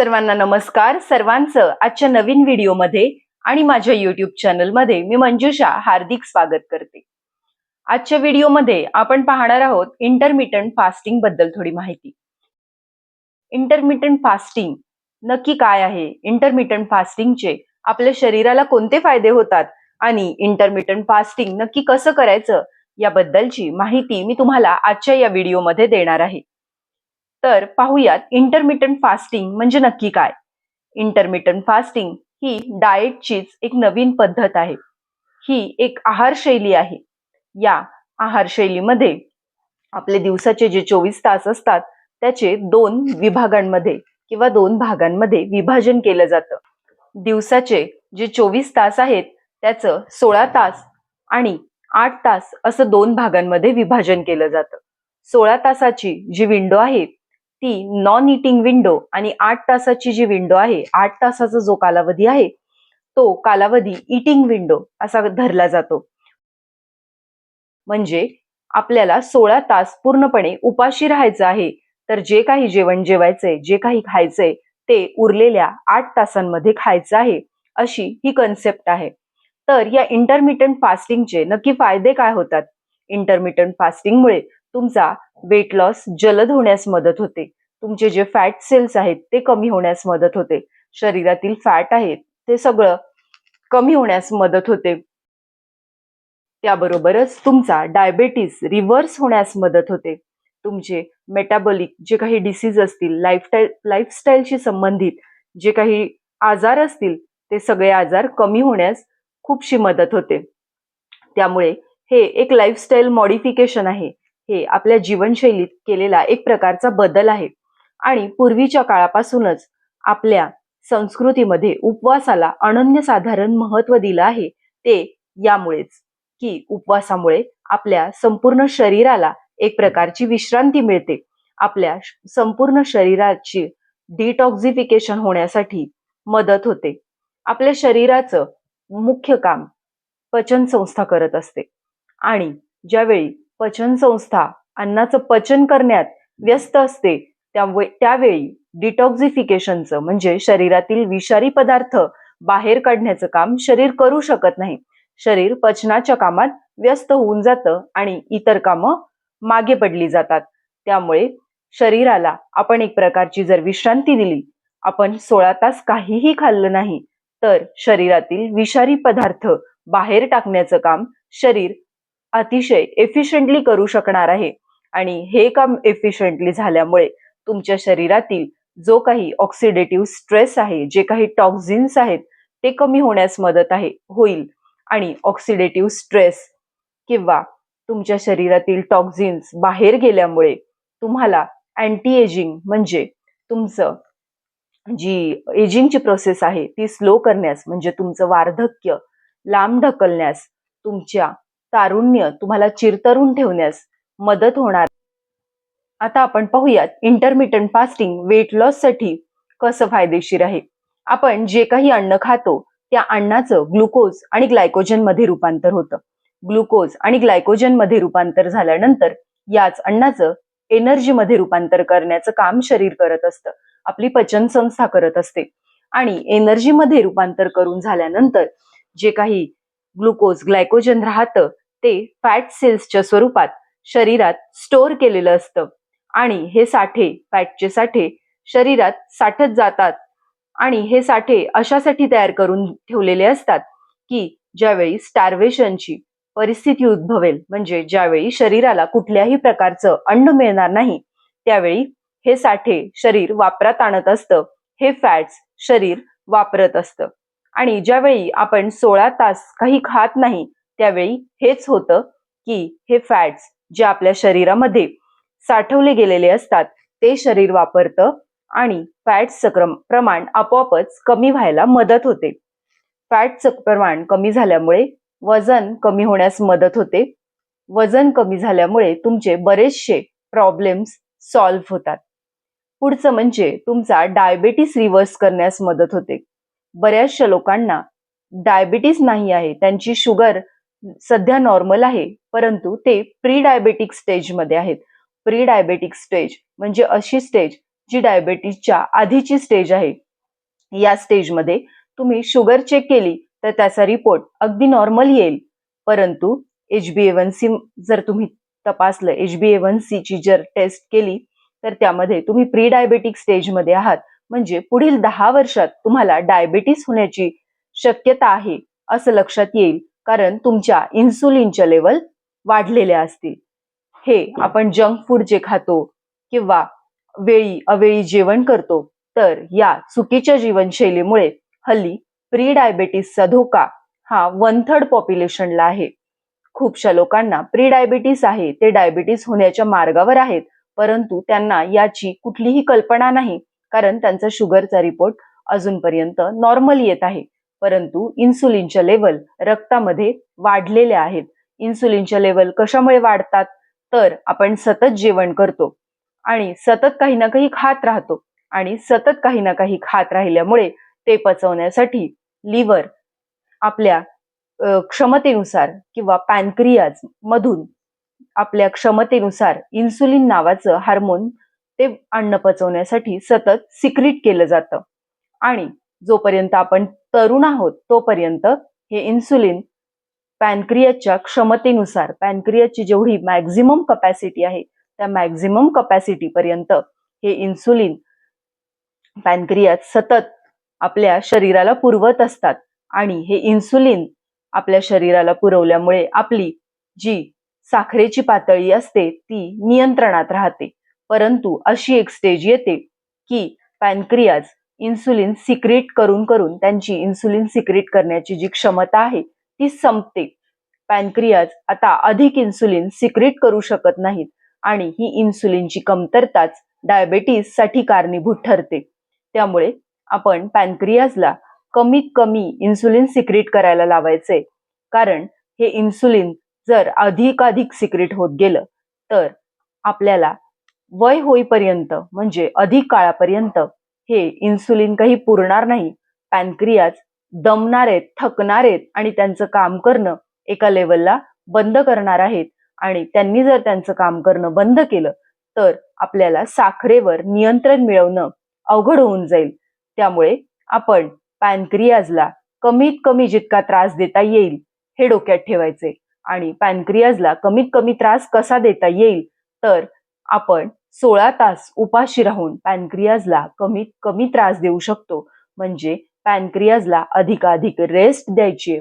सर्वांना नमस्कार. सर्वांचं आजच्या नवीन व्हिडिओमध्ये आणि माझ्या युट्यूब चॅनलमध्ये मी मंजुषा हार्दिक स्वागत करते. आजच्या व्हिडिओमध्ये आपण पाहणार आहोत इंटरमिटंट फास्टिंगबद्दल थोडी माहिती. इंटरमिटंट फास्टिंग नक्की काय आहे? इंटरमिटंट फास्टिंगचे आपल्या शरीराला कोणते फायदे होतात? आणि इंटरमिटंट फास्टिंग नक्की कसं करायचं? याबद्दलची माहिती मी तुम्हाला आजच्या या व्हिडिओमध्ये देणार आहे. तर पाहूयात इंटरमिटंट फास्टिंग म्हणजे नक्की काय? इंटरमिटंट फास्टिंग ही डाएटचीच एक नवीन पद्धत आहे. ही एक आहार शैली आहे. या आहार शैलीमध्ये आपले दिवसाचे जे चोवीस तास असतात त्याचे दोन विभागांमध्ये किंवा दोन भागांमध्ये विभाजन केलं जातं. दिवसाचे जे चोवीस तास आहेत त्याचं सोळा तास आणि आठ तास असं दोन भागांमध्ये विभाजन केलं जातं. सोळा तासाची जी विंडो आहे ती नॉन इटिंग विंडो आणि आठ तासाची जी विंडो आहे आठ तासाचा जो कालावधी आहे तो कालावधी इटिंग विंडो असा धरला जातो. म्हणजे आपल्याला सोळा तास पूर्णपणे उपाशी राहायचं आहे तर जे काही जेवण जेवायचंय जे काही खायचंय ते उरलेल्या आठ तासांमध्ये खायचं आहे अशी ही कन्सेप्ट आहे. तर या इंटरमिटंट फास्टिंगचे नक्की फायदे काय होतात? इंटरमिटंट फास्टिंगमुळे तुमचा वेट लॉस जलद होण्यास मदत होते. तुमचे जे फॅट सेल्स आहेत ते कमी होण्यास मदत होते. शरीरातील फॅट आहेत ते सगळं कमी होण्यास मदत होते. त्याबरोबरच तुमचा डायबेटीस रिव्हर्स होण्यास मदत होते. तुमचे मेटाबॉलिक जे काही डिसीज असतील लाईफस्टाईल लाईफस्टाईलशी संबंधित जे काही आजार असतील ते सगळे आजार कमी होण्यास खूपशी मदत होते. त्यामुळे हे एक लाईफस्टाईल मॉडिफिकेशन आहे. हे आपल्या जीवनशैलीत केलेला एक प्रकारचा बदल आहे. आणि पूर्वीच्या काळापासूनच आपल्या संस्कृतीमध्ये उपवासाला अनन्यसाधारण महत्त्व दिलं आहे ते यामुळेच. की उपवासामुळे आपल्या संपूर्ण शरीराला एक प्रकारची विश्रांती मिळते. आपल्या संपूर्ण शरीराची डिटॉक्झिफिकेशन होण्यासाठी मदत होते. आपल्या शरीराचं मुख्य काम पचन संस्था करत असते. आणि ज्यावेळी पचन संस्था अन्नाचं पचन करण्यात व्यस्त असते. त्यामुळे त्यावेळी डिटॉक्झिफिकेशनचं म्हणजे शरीरातील विषारी पदार्थ बाहेर काढण्याचं काम शरीर करू शकत नाही. शरीर पचनाच्या कामात व्यस्त होऊन जातं आणि इतर कामं मागे पडली जातात. त्यामुळे शरीराला आपण एक प्रकारची जर विश्रांती दिली आपण सोळा तास काहीही खाल्लं नाही तर शरीरातील विषारी पदार्थ बाहेर टाकण्याचं काम शरीर अतिशय एफिशियंटली करू शकणार आहे. आणि हे काम एफिशियंटली झाल्यामुळे तुमच्या शरीरातील जो काही ऑक्सिडेटिव्ह स्ट्रेस आहे जे काही टॉक्झिन्स आहेत ते कमी होण्यास मदत आहे होईल. आणि ऑक्सिडेटिव्ह स्ट्रेस किंवा तुमच्या शरीरातील टॉक्झिन्स बाहेर गेल्यामुळे तुम्हाला अँटी एजिंग म्हणजे तुमचं जी एजिंगची प्रोसेस आहे ती स्लो करण्यास म्हणजे तुमचं वार्धक्य लांब ढकलण्यास तुमच्या तारुण्य तुम्हाला चिरतरून ठेवण्यास मदत होणार. आता आपण पाहूयात इंटरमिटंट फास्टिंग वेट लॉससाठी कसं फायदेशीर आहे. आपण जे काही अन्न खातो त्या अन्नाचं ग्लुकोज आणि ग्लायकोजनमध्ये रूपांतर होतं. ग्लुकोज आणि ग्लायकोजनमध्ये रूपांतर झाल्यानंतर याच अन्नाचं एनर्जी मध्ये रूपांतर करण्याचं काम शरीर करत असतं. आपली पचन संस्था करत असते. आणि एनर्जी मध्ये रूपांतर करून झाल्यानंतर जे काही ग्लुकोज ग्लायकोजन राहतं ते फॅट सेल्सच्या स्वरूपात शरीरात स्टोअर केलेलं असतं. आणि हे साठे फॅटचे साठे शरीरात साठत जातात. आणि हे साठे अशासाठी तयार करून ठेवलेले असतात की ज्यावेळी स्टार्वेशनची परिस्थिती उद्भवेल म्हणजे ज्यावेळी शरीराला कुठल्याही प्रकारचं अन्न मिळणार नाही त्यावेळी हे साठे शरीर वापरात आणत असतं हे फॅट्स शरीर वापरत असतं. आणि ज्यावेळी आपण सोळा तास काही खात नाही त्यावेळी हेच होतं की हे फॅट्स जे आपल्या शरीरामध्ये साठवले गेलेले असतात ते शरीर वापरतं आणि फॅट्सचं प्रमाण आपोआपच कमी व्हायला मदत होते. फॅटचं प्रमाण कमी झाल्यामुळे वजन कमी होण्यास मदत होते. वजन कमी झाल्यामुळे तुमचे बरेचसे प्रॉब्लेम्स सॉल्व्ह होतात. पुढचं म्हणजे तुमचा डायबेटीस रिव्हर्स करण्यास मदत होते. बऱ्याचशा लोकांना डायबिटीस नाही आहे त्यांची शुगर सध्या नॉर्मल आहे परंतु ते प्री डायबेटिक स्टेजमध्ये आहेत. प्री डायबेटिक स्टेज म्हणजे अशी स्टेज जी डायबेटीसच्या आधीची स्टेज आहे. या स्टेजमध्ये तुम्ही शुगर चेक केली तर त्याचा रिपोर्ट अगदी नॉर्मल येईल. परंतु H B A one C जर तुम्ही तपासलं एच बी ए वन सीची जर टेस्ट केली तर त्यामध्ये तुम्ही प्री डायबेटिक स्टेजमध्ये आहात. म्हणजे पुढील दहा वर्षात तुम्हाला डायबेटीस होण्याची शक्यता आहे असं लक्षात येईल. कारण तुमच्या इन्सुलिनच्या लेवल वाढलेल्या असतील. हे आपण जंक फूड जे खातो किंवा वेळी अवेळी जेवण करतो तर या चुकीच्या जीवनशैलीमुळे हल्ली प्री डायबेटीसचा धोका हा वन थर्ड पॉप्युलेशनला आहे. खूपशा लोकांना प्री डायबिटीस आहे ते डायबिटीस होण्याच्या मार्गावर आहेत परंतु त्यांना याची कुठलीही कल्पना नाही कारण त्यांचा शुगरचा रिपोर्ट अजूनपर्यंत नॉर्मल येत आहे. परंतु इन्सुलिनच्या लेवल रक्तामध्ये वाढलेल्या आहेत. इन्सुलिनच्या लेवल कशामुळे वाढतात? तर आपण सतत जेवण करतो आणि सतत काही ना काही खात राहतो आणि सतत काही ना काही खात राहिल्यामुळे ते पचवण्यासाठी लिव्हर आपल्या क्षमतेनुसार किंवा पॅनक्रियाज मधून आपल्या क्षमतेनुसार इन्सुलिन नावाचं हार्मोन ते अन्न पचवण्यासाठी सतत सिक्रिट केलं जातं. आणि जोपर्यंत आपण तरुण आहोत तोपर्यंत हे इन्सुलिन पॅनक्रियाच्या क्षमतेनुसार पॅनक्रियाची जेवढी मॅक्झिमम कपॅसिटी आहे त्या मॅक्झिमम कपॅसिटीपर्यंत हे इन्सुलिन पॅनक्रियात सतत आपल्या शरीराला पुरवत असतात. आणि हे इन्सुलिन आपल्या शरीराला पुरवल्यामुळे आपली जी साखरेची पातळी असते ती नियंत्रणात राहते. परंतु अशी एक स्टेज येते की पॅनक्रियाज इन्सुलिन सिक्रेट करून करून त्यांची इन्सुलिन सिक्रेट करण्याची जी क्षमता आहे ती संपते. पॅनक्रियाज आता अधिक इन्सुलिन सिक्रेट करू शकत नाहीत आणि ही इन्सुलिनची कमतरताच डायबेटीससाठी कारणीभूत ठरते. त्यामुळे आपण पॅनक्रियाजला कमीत कमी इन्सुलिन सिक्रेट करायला लावायचे. कारण हे इन्सुलिन जर अधिकाधिक सिक्रेट होत गेलं तर आपल्याला वय होईपर्यंत म्हणजे अधिक काळापर्यंत हे इन्सुलिन काही पुरणार नाही. पॅनक्रियाज दमणार आहेत थकणार आहेत आणि त्यांचं काम करणं एका लेवलला बंद करणार आहेत. आणि त्यांनी जर त्यांचं काम करणं बंद केलं तर आपल्याला साखरेवर नियंत्रण मिळवणं अवघड होऊन जाईल. त्यामुळे आपण पॅनक्रियाजला कमीत कमी जितका त्रास देता येईल हे डोक्यात ठेवायचे. आणि पॅनक्रियाजला कमीत कमी त्रास कसा देता येईल तर आपण सोळा तास उपाशी राहून पॅनक्रियाजला कमीत कमी त्रास देऊ शकतो. म्हणजे पॅनक्रियाजला अधिकाधिक रेस्ट द्यायची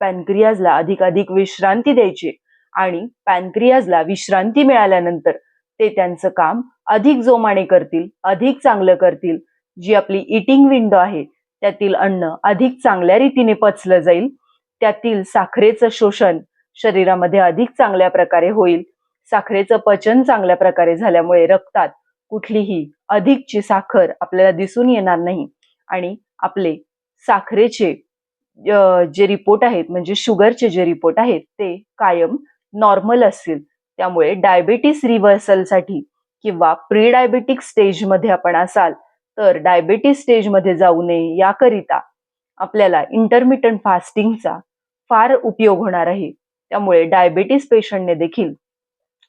पॅनक्रियाजला अधिकाधिक विश्रांती द्यायची आणि पॅनक्रियाजला विश्रांती मिळाल्यानंतर ते त्यांचं काम अधिक जोमाने करतील अधिक चांगलं करतील. जी आपली इटिंग विंडो आहे त्यातील अन्न अधिक चांगल्या रीतीने पचलं जाईल. त्यातील साखरेचं शोषण शरीरामध्ये अधिक चांगल्या प्रकारे होईल. साखरेचं पचन चांगल्या प्रकारे झाल्यामुळे रक्तात कुठलीही अधिकची साखर आपल्याला दिसून येणार नाही. आणि आपले साखरेचे जे रिपोर्ट आहेत म्हणजे शुगरचे जे रिपोर्ट आहेत ते कायम नॉर्मल असतील. त्यामुळे डायबेटीस रिव्हर्सलसाठी किंवा प्री डायबेटिक स्टेजमध्ये आपण असाल तर डायबेटीस स्टेजमध्ये जाऊ नये. याकरिता आपल्याला इंटरमिटंट फास्टिंगचा फार उपयोग होणार आहे. त्यामुळे डायबेटीस पेशंटने देखील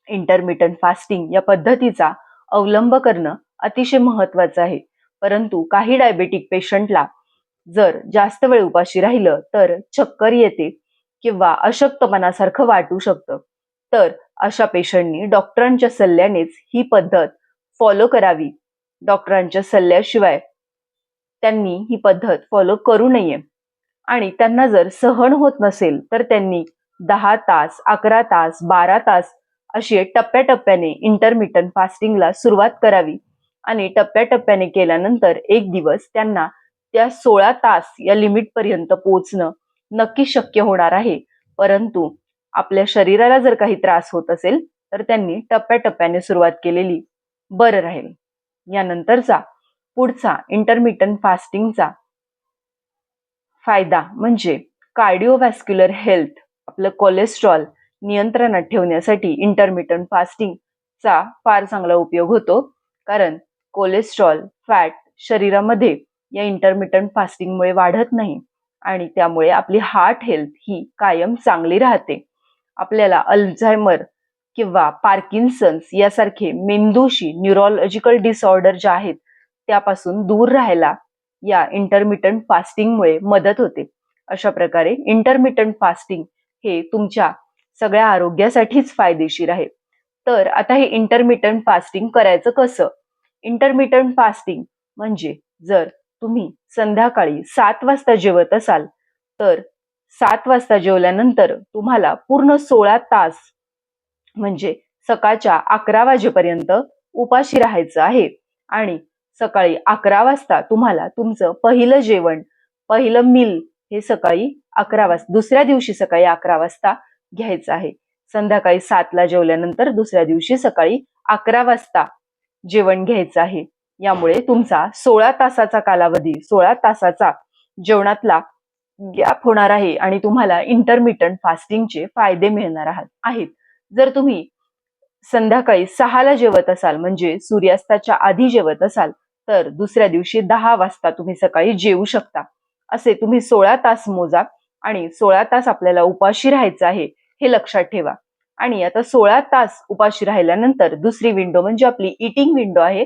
इंटरमिटंट फास्टिंग या पद्धतीचा अवलंब करणं अतिशय महत्वाचं आहे. परंतु काही डायबेटिक पेशंटला जर जास्त वेळ उपाशी राहिलं तर चक्कर येते किंवा अशक्तपणासारखं वाटू शकतं. तर अशा पेशंटनी डॉक्टरांच्या सल्ल्यानेच ही पद्धत फॉलो करावी. डॉक्टरांच्या सल्ल्याशिवाय त्यांनी ही पद्धत फॉलो करू नये. आणि त्यांना जर सहन होत नसेल तर त्यांनी दहा तास अकरा तास बारा तास अशी टप्प्याटप्प्याने इंटरमिटन फास्टिंगला सुरुवात करावी. आणि टप्प्याटप्प्याने केल्यानंतर एक दिवस त्यांना त्या सोळा तास या लिमिट पर्यंत पोहोचणं नक्की शक्य होणार आहे. परंतु आपल्या शरीराला जर काही त्रास होत असेल तर त्यांनी टप्प्याटप्प्याने सुरुवात केलेली बरं राहील. यानंतरचा पुढचा इंटरमिटन फास्टिंगचा फायदा म्हणजे कार्डिओव्हॅस्क्युलर हेल्थ आपलं कोलेस्ट्रॉल नियंत्रणात ठेवण्यासाठी इंटरमिटंट फास्टिंगचा फार चांगला उपयोग होतो. कारण कोलेस्ट्रॉल फॅट शरीरामध्ये या इंटरमिटंट फास्टिंगमुळे वाढत नाही आणि त्यामुळे आपली हार्ट हेल्थ ही कायम चांगली राहते. आपल्याला अल्झायमर किंवा पार्किन्सन्स यासारखे मेंदूशी न्यूरोलॉजिकल डिसऑर्डर जे आहेत त्यापासून दूर राहायला या इंटरमिटंट फास्टिंगमुळे मदत होते. अशा प्रकारे इंटरमिटंट फास्टिंग हे तुमच्या सगळ्या आरोग्यासाठीच फायदेशीर आहे. तर आता हे इंटरमिटंट फास्टिंग करायचं कसं? इंटरमिटंट फास्टिंग म्हणजे जर तुम्ही संध्याकाळी सात वाजता जेवत असाल तर सात वाजता जेवल्यानंतर तुम्हाला पूर्ण सोळा तास म्हणजे सकाळच्या अकरा वाजेपर्यंत उपाशी राहायचं आहे. आणि सकाळी अकरा वाजता तुम्हाला तुमचं पहिलं जेवण पहिलं मिल हे सकाळी अकरा वाजता दुसऱ्या दिवशी सकाळी अकरा वाजता घ्यायचं आहे. संध्याकाळी सातला जेवल्यानंतर दुसऱ्या दिवशी सकाळी अकरा वाजता जेवण घ्यायचं आहे. यामुळे तुमचा सोळा तासाचा कालावधी सोळा तासाचा जेवणातला गॅप होणार आहे आणि तुम्हाला इंटरमिटंट फास्टिंगचे फायदे मिळणार आहात आहेत. जर तुम्ही संध्याकाळी सहाला जेवत असाल म्हणजे सूर्यास्ताच्या आधी जेवत असाल तर दुसऱ्या दिवशी दहा वाजता तुम्ही सकाळी जेवू शकता. असे तुम्ही सोळा तास मोजा आणि सोळा तास आपल्याला उपाशी राहायचं आहे. हे लक्षात ठेवा. आणि आता सोळा तास उपाशी राहिल्यानंतर दुसरी विंडो म्हणजे आपली इटिंग विंडो आहे.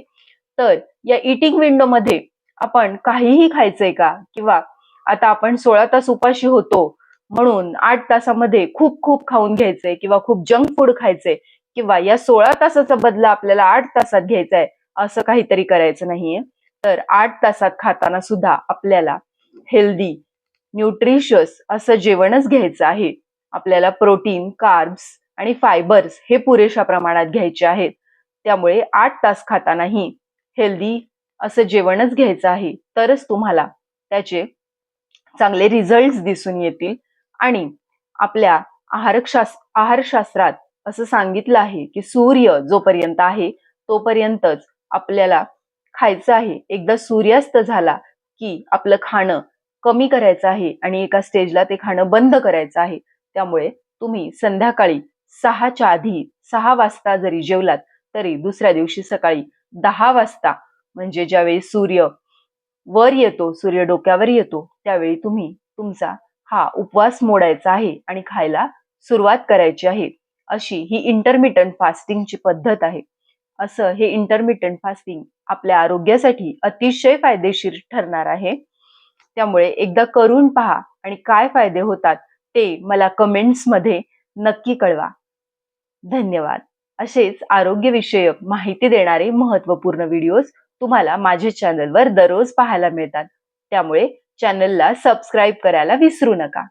तर या इटिंग विंडो मध्ये आपण काहीही खायचंय का? किंवा आता आपण सोळा तास उपाशी होतो म्हणून आठ तासामध्ये खूप खूप खाऊन घ्यायचंय किंवा खूप जंक फूड खायचंय किंवा या सोळा तासाचा बदला आपल्याला आठ तासात घ्यायचा आहे असं काहीतरी करायचं नाहीये. तर आठ तासात खाताना सुद्धा आपल्याला हेल्दी न्यूट्रिशियस असं जेवणच घ्यायचं आहे. आपल्याला प्रोटीन कार्ब्स आणि फायबर्स हे पुरेशा प्रमाणात घ्यायचे आहेत. त्यामुळे आठ तास खातानाही हेल्दी असं जेवणच घ्यायचं आहे. तरच तुम्हाला त्याचे चांगले रिझल्ट दिसून येतील. आणि आपल्या आहारशास आहारशास्त्रात असं सांगितलं आहे की सूर्य जोपर्यंत आहे तोपर्यंतच आपल्याला खायचं आहे. एकदा सूर्यास्त झाला की आपलं खाणं कमी करायचं आहे आणि एका स्टेजला ते खाणं बंद करायचं आहे. त्यामुळे तुम्ही संध्याकाळी सहाच्या आधी सहा वाजता जरी जेवलात तरी दुसऱ्या दिवशी सकाळी दहा वाजता म्हणजे ज्यावेळी सूर्य वर येतो सूर्य डोक्यावर येतो त्यावेळी तुम्ही तुमचा हा उपवास मोडायचा आहे आणि खायला सुरुवात करायची आहे. अशी ही इंटरमिटंट फास्टिंगची पद्धत आहे. असं हे इंटरमिटंट फास्टिंग आपल्या आरोग्यासाठी अतिशय फायदेशीर ठरणार आहे. त्यामुळे एकदा करून पहा आणि काय फायदे होतात ते मला कमेंट्समध्ये नक्की कळवा. धन्यवाद. असेच आरोग्यविषयक माहिती देणारे महत्त्वपूर्ण व्हिडिओज तुम्हाला माझ्या चॅनलवर दररोज पाहायला मिळतात. त्यामुळे चॅनलला सबस्क्राईब करायला विसरू नका.